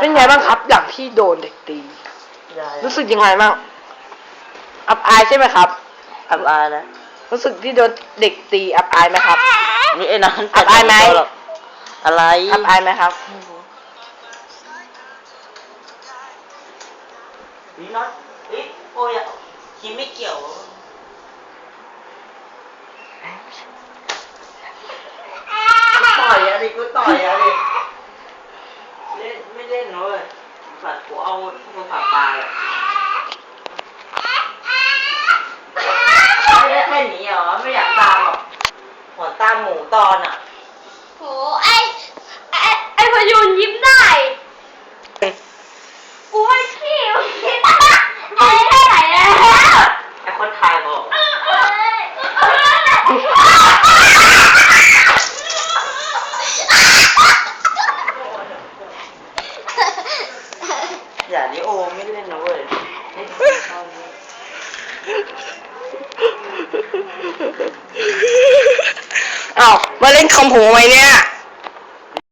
เป็นไงบ้างครับ หลังที่โดนเด็กตี รู้สึกยังไงบ้าง อับอายใช่ไหมครับ อับอายนะ รู้สึกที่โดนเด็กตีอับอายไหมครับ นี่ไอ้นะอับอายไหมอะไรอับอายไหมครับนี่น็อตเอ๊ะโอ้ยคิมไม่เกี่ยว ไม่เล่นนะเว้ยสัตว์กูเอาโทรศัพท์ปาเลยไม่ได้แค่หนี้เหรอ ไม่อยากตามหรอกหัวตามหมูตอนอะ โหไอไอไอพยูนยิ้มได้กูไม่ขี้ยิ้มไอ้ได้ไหนแล้ว ไอคนถ่ายบอกอย่ อย่าดิโอไม่เล่นนะเว้ยเล่นเขานี่อ้าวมาเล่นคอมหูไหมเนี่ย